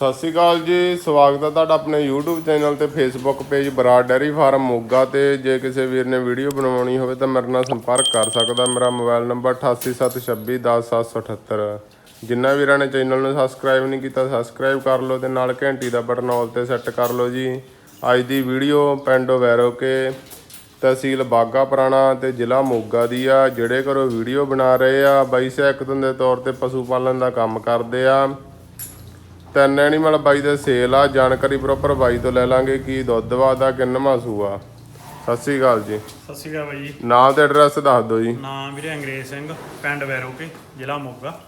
ਸਤਿ ਸ਼੍ਰੀ ਅਕਾਲ ਜੀ, ਸਵਾਗਤ ਹੈ ਤੁਹਾਡਾ ਆਪਣੇ YouTube ਚੈਨਲ ਤੇ Facebook page Brar dairy farm Moga ਤੇ। ਜੇ ਕਿਸੇ ਵੀਰ ਨੇ ਵੀਡੀਓ ਬਣਾਉਣੀ ਹੋਵੇ ਤਾਂ ਮੇਰੇ ਨਾਲ ਸੰਪਰਕ ਕਰ ਸਕਦਾ। ਮੇਰਾ ਮੋਬਾਈਲ ਨੰਬਰ 8876210778 ਜਿੰਨਾ ਵੀਰਾਂ ਨੇ ਚੈਨਲ ਨੂੰ ਸਬਸਕ੍ਰਾਈਬ ਨਹੀਂ ਕੀਤਾ ਸਬਸਕ੍ਰਾਈਬ ਕਰ ਲਓ ਤੇ ਨਾਲ ਘੰਟੀ ਦਾ ਬਟਨ ਆਲ ਤੇ ਸੈੱਟ ਕਰ ਲਓ ਜੀ। ਅੱਜ ਦੀ ਵੀਡੀਓ ਪਿੰਡ ਵੈਰੋਕੇ ਤਹਿਸੀਲ ਬਾਗਾ ਪੁਰਾਣਾ ਤੇ ਜ਼ਿਲ੍ਹਾ ਮੋਗਾ ਦੀ ਆ। ਜਿਹੜੇ ਘਰੋਂ ਵੀਡੀਓ ਬਣਾ ਰਹੇ ਆ, ਬਾਈ ਸਹਿਕਤਨ ਦੇ ਤੌਰ ਤੇ ਪਸ਼ੂ ਪਾਲਣ ਦਾ ਕੰਮ ਕਰਦੇ ਆ। ਤਿੰਨ ਐਨੀਮਲ ਬਾਈ ਦੇ ਸੇਲ ਆ ਜਾਣਕਾਰੀ ਪ੍ਰੋਪਰ ਬਾਈ ਤੋਂ ਲੈ ਲਾਂਗੇ ਕੀ ਦੁੱਧ ਵਾਦਾ ਕਿੰਨਵਾਂ ਸੂਆ ਸਤਿ ਸ੍ਰੀ ਅਕਾਲ ਜੀ। ਸਤਿ ਸ਼੍ਰੀ ਅਕਾਲ ਬਾਈ ਜੀ। ਨਾਮ ਤੇ ਐਡਰੈਸ ਦੱਸ ਦਿਓ ਜੀ। ਨਾਮ ਵੀਰੇ ਅੰਗਰੇਜ਼ ਸਿੰਘ ਪਿੰਡ ਵੈਰੋਕੇ ਜ਼ਿਲ੍ਹਾ ਮੋਗਾ।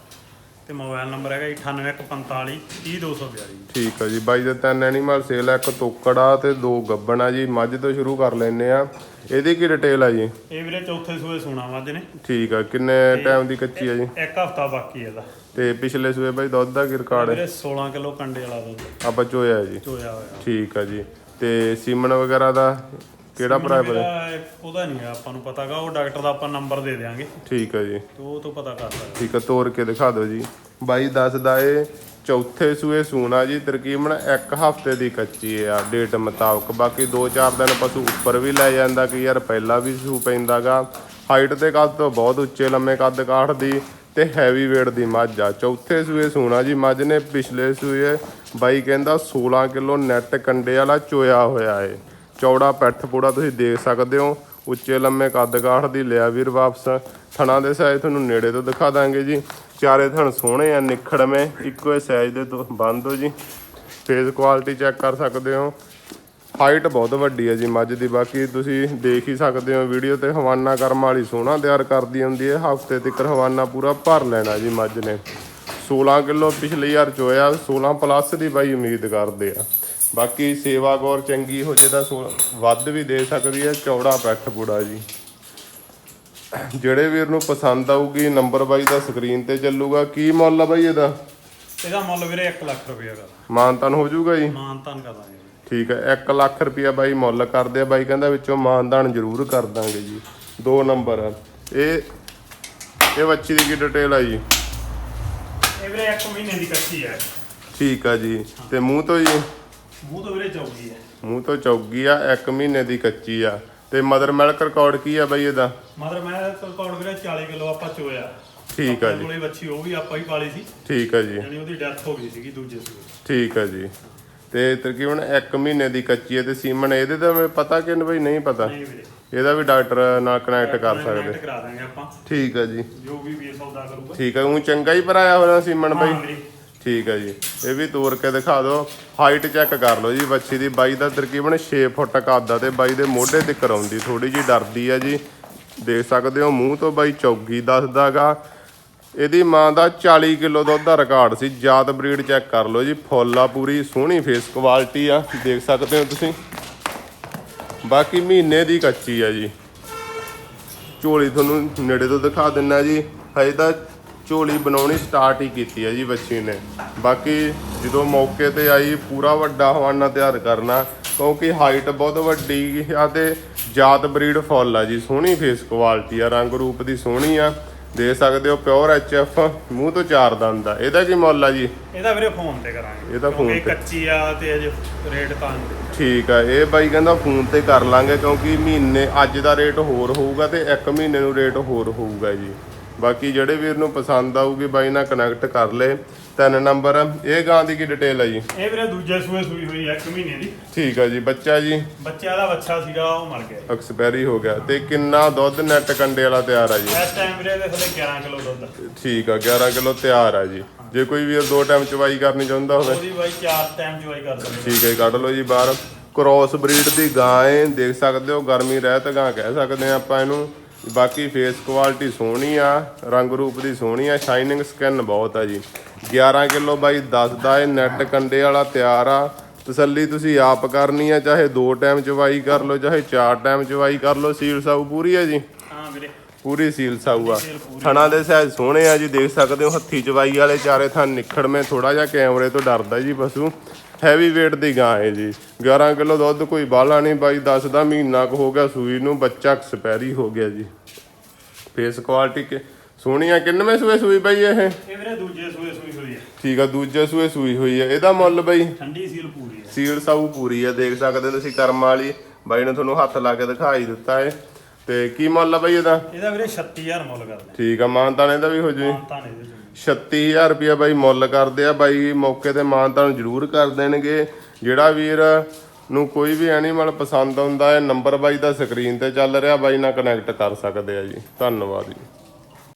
ਤੇ ਮੋਬਾਈਲ ਨੰਬਰ ਹੈਗਾ 98145 30242 ਠੀਕ ਆ ਜੀ ਬਾਈ ਦੇ ਤਿੰਨ ਐਨੀਮਲ ਸੇਲ ਆ ਇੱਕ ਤੋਕੜਾ ਤੇ ਦੋ ਗੱਬਣਾ ਜੀ ਮੱਝ ਤੋਂ ਸ਼ੁਰੂ ਕਰ ਲੈਨੇ ਆ। ਇਹਦੀ ਕੀ ਡਿਟੇਲ ਆ ਜੀ? ਇਹ ਵੀਰੇ ਚੌਥੇ ਸੂਏ ਸੁਣਾ ਮੱਝ ਨੇ। ਠੀਕ ਆ ਕਿੰਨੇ ਟਾਈਮ ਦੀ ਕੱਚੀ ਆ ਜੀ? ਇੱਕ ਹਫਤਾ ਬਾਕੀ ਇਹਦਾ। ਤੇ ਪਿਛਲੇ ਸੂਏ ਬਾਈ ਦੁੱਧ ਦਾ ਕੀ ਰਿਕਾਰਡ ਹੈ? ਵੀਰੇ 16 ਕਿਲੋ ਕੰਡੇ ਵਾਲਾ ਦੁੱਧ। ਆਪਾਂ ਚੋਇਆ ਜੀ। ਚੋਇਆ ਹੋਇਆ। ਠੀਕ ਆ ਜੀ ਤੇ ਸੀਮਨ ਵਗੈਰਾ ਦਾ ਕਿਹੜਾ ਹੈ ਵੀਰਾ? ਉਹਦਾ ਨਹੀਂ ਆਪਾਂ ਨੂੰ ਪਤਾਗਾ ਉਹ ਡਾਕਟਰ ਦਾ ਆਪਾਂ ਨੰਬਰ ਦੇ ਦੇਾਂਗੇ ਤੇ ਠੀਕ ਆ ਜੀ। ਉਹ ਤੋਂ ਪਤਾ ਕਰ ਸਕਦੇ ਠੀਕ ਆ ਤੋੜ ਕੇ ਦਿਖਾ ਦਿਓ ਜੀ। ਬਾਈ ਦੱਸਦਾ ਏ ਚੌਥੇ ਸੂਏ ਸੂਣਾ ਜੀ ਤਕਰੀਬਨ ਇੱਕ ਹਫ਼ਤੇ ਦੀ ਕੱਚੀ ਆ ਡੇਟ ਮੁਤਾਬਕ। ਬਾਕੀ 2-4 ਦਿਨ ਪਸ਼ੂ ਉੱਪਰ ਵੀ ਲੈ ਜਾਂਦਾ ਕਿ ਯਾਰ ਪਹਿਲਾਂ ਵੀ ਸੂ ਪੈਂਦਾਗਾ ਹਾਈਟ ਤੇ ਕੱਦ ਤੋਂ ਬਹੁਤ ਉੱਚੇ ਲੰਮੇ ਕੱਦ ਕਾਠ ਦੀ ਤੇ ਹੈਵੀ weight ਦੀ ਮੱਝ ਆ। ਚੌਥੇ ਸੂਏ ਸੂਣਾ ਜੀ ਮੱਝ ਨੇ ਪਿਛਲੇ ਸੂਏ ਬਾਈ ਕਹਿੰਦਾ 16 ਕਿਲੋ ਨੈਟ ਕੰਡੇ ਵਾਲਾ ਚੋਇਆ ਹੋਇਆ ਏ। ਚੌੜਾ ਪੈਠ ਪੂੜਾ ਤੁਸੀਂ ਦੇਖ ਸਕਦੇ ਹੋ। ਉੱਚੇ ਲੰਮੇ ਕੱਦ ਕਾਠ ਦੀ ਲਿਆ ਵੀਰ ਵਾਪਸ। ਥਣਾ ਦੇ ਸਾਈਜ਼ ਤੁਹਾਨੂੰ ਨੇੜੇ ਤੋਂ ਦਿਖਾ ਦਾਂਗੇ ਜੀ। ਚਾਰੇ ਥਣ ਸੋਹਣੇ ਆ ਨਿਖੜਵੇਂ ਇੱਕੋ ਹੀ ਸਾਈਜ਼ ਦੇ ਤੋਂ ਬੰਦ ਹੋ ਜੀ। ਫੇਸ ਕੁਆਲਿਟੀ ਚੈੱਕ ਕਰ ਸਕਦੇ ਹੋ। ਹਾਈਟ ਬਹੁਤ ਵੱਡੀ ਹੈ ਜੀ ਮੱਝ ਦੀ। ਬਾਕੀ ਤੁਸੀਂ ਦੇਖ ਹੀ ਸਕਦੇ ਹੋ, ਵੀਡੀਓ ਤੇ ਹਵਾਨਾ ਕਰਮ ਵਾਲੀ ਸੋਹਣਾ ਤਿਆਰ ਕਰਦੀ ਹੁੰਦੀ ਹੈ। ਹਫ਼ਤੇ ਤੱਕ ਹਵਾਨਾ ਪੂਰਾ ਭਰ ਲੈਣਾ ਜੀ ਮੱਝ ਨੇ। 16 ਕਿਲੋ ਪਿਛਲੇ ਯਾਰ ਚੋਇਆ 16 ਪਲੱਸ ਦੀ ਬਾਈ ਉਮੀਦ ਕਰਦੇ ਆ। ਬਾਕੀ ਸੇਵਾ ਗੌਰ ਚੰਗੀ ਹੋ ਜੇ ਤਾਂ ਵੱਧ ਵੀ ਦੇ ਸਕਦੀ ਹੈ ਚੌੜਾ ਪੈਠ ਪੂੜਾ ਜੀ। ਜਿਹੜੇ ਵੀਰ ਨੂੰ ਪਸੰਦ ਆਊਗੀ ਨੰਬਰ ਬਾਈ ਦਾ ਸਕਰੀਨ ਤੇ ਚੱਲੂਗਾ। ਕੀ ਮੁੱਲ ਆ ਬਾਈ ਇਹਦਾ? ਇਹਦਾ ਮੁੱਲ ਵੀਰੇ 1 ਲੱਖ ਰੁਪਏ ਦਾ ਮਾਨਤਨ ਹੋ ਜਾਊਗਾ ਜੀ? ਮਾਨਤਾਨ ਕਰਾਂਗੇ ਠੀਕ ਹੈ 1 ਲੱਖ ਰੁਪਿਆ ਬਾਈ ਮੁੱਲ ਕਰਦੇ ਆ। ਬਾਈ ਕਹਿੰਦਾ ਵਿੱਚੋਂ ਮਾਨਦਾਨ ਜ਼ਰੂਰ ਕਰ ਦਾਂਗੇ ਜੀ। ਦੋ ਨੰਬਰ ਇਹ ਇਹ ਬੱਚੀ ਦੀ ਕੀ ਡਿਟੇਲ ਆ ਜੀ? ਇਹ ਵੀਰੇ 1 ਮਹੀਨੇ ਦੀ ਕੱਚੀ ਹੈ ਠੀਕ ਆ ਜੀ। ਤੇ ਮੂੰਹ ਤੋਂ ਜੀ? ਮੂੰਹ ਤੋਂ ਵੀਰੇ ਚੌਗੀ ਹੈ। ਮੂੰਹ ਤੋਂ ਚੌਗੀ ਆ 1 ਮਹੀਨੇ ਦੀ ਕੱਚੀ ਆ। ਤੇ ਮਦਰ ਮਿਲਕ ਰਿਕਾਰਡ ਕੀ ਆ ਬਾਈ ਇਹਦਾ? ਮਦਰ ਮੈਂ ਰਿਕਾਰਡ ਵੀਰੇ 40 ਕਿਲੋ ਆਪਾਂ ਚੋਇਆ। ਠੀਕ ਆ ਜੀ। ਕੋਲੇ ਬੱਚੀ ਉਹ ਵੀ ਆਪਾਂ ਹੀ ਪਾਲੀ ਸੀ। ਠੀਕ ਆ ਜੀ। ਯਾਨੀ ਉਹਦੀ ਡੈਥ ਹੋ ਗਈ ਸੀਗੀ ਦੂਜੇ ਸੂਏ ਠੀਕ ਆ ਜੀ। ਤੇ ਤਕਰੀਬਨ 1 ਮਹੀਨੇ ਦੀ ਕੱਚੀ ਹੈ ਤੇ ਸੀਮਨ ਇਹਦੇ ਦਾ ਪਤਾ ਕਿ ਬਾਈ ਨਹੀਂ ਪਤਾ? ਇਹਦਾ ਵੀ ਡਾਕਟਰ ਨਾਲ ਕਨੈਕਟ ਕਰ ਸਕਦੇ। ਕਨੈਕਟ ਕਰਾ ਦਾਂਗੇ ਆਪਾਂ। ਠੀਕ ਆ ਜੀ। ਜੋ ਵੀ ਵੀ ਸੌਦਾ ਕਰੂਗਾ। ਠੀਕ ਹੈ ਉਹ ਚੰਗਾ ਹੀ ਭਰਾਇਆ ਹੋਇਆ ਸੀਮਨ ਬਾਈ। ਠੀਕ ਹੈ ਜੀ। ਇਹ ਵੀ ਤੋੜ ਕੇ ਦਿਖਾ ਦਿਓ। ਹਾਈਟ ਚੈੱਕ ਕਰ ਲਓ ਜੀ ਬੱਚੀ ਦੀ। ਬਾਈ ਦਾ ਤਕਰੀਬਨ 6 ਫੁੱਟ ਕੱਦ ਆ ਤੇ ਬਾਈ ਦੇ ਮੋਢੇ ਤੇ ਕਰਾਉਂਦੀ ਥੋੜੀ ਜੀ ਡਰਦੀ ਆ ਜੀ। ਦੇਖ ਸਕਦੇ ਹੋ ਮੂੰਹ ਤੋਂ ਬਾਈ ਚੌਗੀ ਦੱਸਦਾਗਾ ਇਹਦੀ ਮਾਂ ਦਾ 40 ਕਿਲੋ ਦੁੱਧ ਦਾ ਰਿਕਾਰਡ ਸੀ। ਜਾਤ ਬਰੀਡ ਚੈੱਕ ਕਰ ਲਓ ਜੀ। ਫੁੱਲ ਆ, ਪੂਰੀ ਸੋਹਣੀ ਫੇਸ ਕੁਆਲਿਟੀ ਆ। ਦੇਖ ਸਕਦੇ ਹੋ ਤੁਸੀਂ। ਬਾਕੀ ਮਹੀਨੇ ਦੀ ਕੱਚੀ ਆ ਜੀ। ਝੋਲੀ ਤੁਹਾਨੂੰ ਨੇੜੇ ਤੋਂ ਦਿਖਾ ਦਿੰਨਾ ਜੀ। ਹਜੇ ਤਾਂ ਝੋਲੀ ਬਣਾਉਣੀ ਸਟਾਰਟ ਹੀ ਕੀਤੀ ਹੈ ਜੀ ਬੱਚੀ ਨੇ। ਬਾਕੀ ਜਦੋਂ ਮੌਕੇ ਤੇ ਆਈ ਪੂਰਾ ਵੱਡਾ ਹਵਾਨਾ ਤਿਆਰ ਕਰਨਾ ਕਿਉਂਕਿ ਹਾਈਟ ਬਹੁਤ ਵੱਡੀ ਆ ਤੇ ਜਾਤ ਬਰੀਡ ਫੁੱਲ ਆ ਜੀ ਸੋਹਣੀ ਫੇਸ ਕੁਆਲਿਟੀ ਆ ਰੰਗ ਰੂਪ ਦੀ ਸੋਹਣੀ ਆ। ਦੇ ਸਕਦੇ ਹੋ ਪਿਓਰ ਐਫ ਮੂੰਹ ਤੋਂ ਚਾਰ ਦੰਦ ਆ। ਇਹਦਾ ਕੀ ਮੁੱਲ ਆ ਜੀ? ਇਹਦਾ ਵੀਰੇ ਫੋਨ ਤੇ ਕਰਾਂਗੇ। ਇਹਦਾ ਕਿਉਂਕਿ ਤੇ। ਕੱਚੀ ਆ ਤੇ ਅਜੇ ਰੇਟ ਤਾਂ। ਠੀਕ ਆ ਇਹ ਬਾਈ ਕਹਿੰਦਾ ਫੋਨ ਤੇ ਕਰ ਲਾਂਗੇ ਕਿਉਂਕਿ ਮਹੀਨੇ ਅੱਜ ਦਾ ਰੇਟ ਹੋਰ ਹੋਊਗਾ ਤੇ ਇੱਕ ਮਹੀਨੇ ਨੂੰ ਰੇਟ ਹੋਰ ਹੋਊਗਾ ਜੀ। ਬਾਕੀ ਜਿਹੜੇ ਵੀਰ ਨੂੰ ਪਸੰਦ ਆਊਗੀ ਬਾਈ ਨਾਲ ਕਨੈਕਟ ਕਰ ਲੇ। ਤਿੰਨ ਨੰਬਰ ਇਹ ਗਾਂ ਦੀ ਕੀ ਡਿਟੇਲ ਆ ਜੀ? ਇਹ ਵੀਰੇ ਦੂਜੇ ਸੂਏ ਸੂਈ ਹੋਈ ਆ ਇੱਕ ਮਹੀਨੇ ਦੀ। ਠੀਕ ਆ ਜੀ ਬੱਚਾ ਜੀ? ਬੱਚਿਆਂ ਦਾ ਬੱਚਾ ਸੀਗਾ ਉਹ ਮਰ ਗਿਆ ਐਕਸਪਾਇਰੀ ਹੋ ਗਿਆ। ਤੇ ਕਿੰਨਾ ਦੁੱਧ ਨੈਟ ਕੰਡੇ ਵਾਲਾ ਤਿਆਰ ਆ ਜੀ? ਇਸ ਟਾਈਮ ਵੀਰੇ ਦੇ ਥੱਲੇ 11 ਕਿਲੋ ਦੁੱਧ ਠੀਕ ਆ 11 ਕਿਲੋ ਤਿਆਰ ਆ ਜੀ। ਜੇ ਕੋਈ ਵੀਰ ਦੋ ਟਾਈਮ ਚਵਾਈ ਕਰਨੀ ਚਾਹੁੰਦਾ ਹੋਵੇ। ਉਹਦੀ ਬਾਈ ਚਾਰ ਟਾਈਮ ਚਵਾਈ ਕਰ ਸਕਦੇ ਠੀਕ ਹੈ ਕੱਢ ਲਓ ਜੀ ਬਾਹਰ। ਕ੍ਰੋਸ ਬਰੀਡ ਦੀ ਗਾਂ ਏ ਦੇਖ ਸਕਦੇ ਹੋ ਗਰਮੀ ਰਹਿਤ ਗਾਂ ਕਹਿ ਸਕਦੇ ਆ ਆਪਾਂ ਇਹਨੂੰ। ਬਾਕੀ ਫੇਸ ਕੁਆਲਿਟੀ ਸੋਹਣੀ ਆ, ਰੰਗ ਰੂਪ ਦੀ ਸੋਹਣੀ ਆ ਸ਼ਾਈਨਿੰਗ ਸਕਿਨ ਬਹੁਤ ਆ ਜੀ। 11 ਕਿਲੋ ਬਾਈ ਦਸ ਦਾ ਇਹ ਨੈਟ ਕੰਡੇ ਵਾਲਾ ਤਿਆਰ ਆ। ਤਸੱਲੀ ਤੁਸੀਂ ਆਪ ਕਰਨੀ ਆ, ਚਾਹੇ ਦੋ ਟਾਈਮ ਚਵਾਈ ਕਰ ਲਓ, ਚਾਹੇ ਚਾਰ ਟਾਈਮ ਚਵਾਈ ਕਰ ਲਓ, ਸੀਲ ਸਾਊ ਪੂਰੀ ਆ ਜੀ। ਹਾਂ ਵੀਰੇ। ਪੂਰੀ ਸੀਲ ਸਾਊ ਆ। ਥਣਾ ਦੇ ਸਾਈਜ਼ ਸੋਹਣੇ ਆ ਜੀ ਦੇਖ ਸਕਦੇ ਹੋ ਹੱਥੀ ਚਵਾਈ ਵਾਲੇ ਚਾਰੇ ਥਣ ਨਿਖੜਵੇਂ ਥੋੜਾ ਜਿਹਾ ਕੈਮਰੇ ਤੋਂ ਡਰਦਾ ਜੀ ਪਸ਼ੂ। ਹੈਵੀ weight ਦੀ ਗਾਂ ਹੈ ਜੀ। 11 ਕਿਲੋ ਦੁੱਧ ਕੋਈ ਬਾਲਾ ਨਹੀਂ ਬਾਈ 10 ਦਾ ਮਹੀਨਾ ਕੁ ਹੋ ਗਿਆ ਸੂਈ ਨੂੰ ਬੱਚਾ ਐਕਸਪਾਇਰੀ ਹੋ ਗਿਆ ਜੀ। ਫੇਸ ਕੁਆਲਿਟੀ ਕਿ ਸੋਹਣੀ ਆ ਕਿੰਨਵੇਂ ਸੂਏ ਸੂਈ ਬਾਈ ਇਹ? ਇਹ ਵੀਰੇ ਦੂਜੇ ਸੂਏ ਸੂਈ ਹੋਈ ਆ। ਠੀਕ ਆ ਦੂਜੇ ਸੂਏ ਸੂਈ ਹੋਈ ਆ। ਇਹਦਾ ਮੁੱਲ ਬਾਈ? ਠੰਡੀ ਸੀਲ ਪੂਰੀ ਹੈ ਸੀਲ ਸਾਊ ਪੂਰੀ ਆ ਦੇਖ ਸਕਦੇ ਹੋ ਤੁਸੀਂ ਕਰਮ ਵਾਲੀ। ਬਾਈ ਨੇ ਤੁਹਾਨੂੰ ਹੱਥ ਲਾ ਕੇ ਦਿਖਾਈ ਦਿੱਤਾ ਏ। ਤੇ ਕੀ ਮੁੱਲ ਆ ਬਾਈ ਇਹਦਾ? ਇਹਦਾ ਵੀਰੇ 36000 ਮੁੱਲ ਕਰਦੇ ਠੀਕ ਆ ਮਾਨਤਾਨ ਇਹਦਾ ਵੀ ਹੋ ਜੂ ਤਾਂ ਨੇ ਇਹਦੇ ਚ 36000 ਰੁਪਇਆ ਬਾਈ ਮੁੱਲ ਕਰਦੇ ਆ ਬਾਈ ਮੌਕੇ ਤੇ ਮਾਨਤਾਨ ਜ਼ਰੂਰ ਕਰ ਦੇਣਗੇ। ਜਿਹੜਾ ਵੀਰ ਨੂੰ ਕੋਈ ਵੀ ਐਨੀਮਲ ਪਸੰਦ ਆਉਂਦਾ ਹੈ ਨੰਬਰ ਬਾਈ ਦਾ ਸਕਰੀਨ ਤੇ ਚੱਲ ਰਿਹਾ ਬਾਈ ਨਾਲ ਕਨੈਕਟ ਕਰ ਸਕਦੇ ਆ ਜੀ। ਧੰਨਵਾਦ ਜੀ।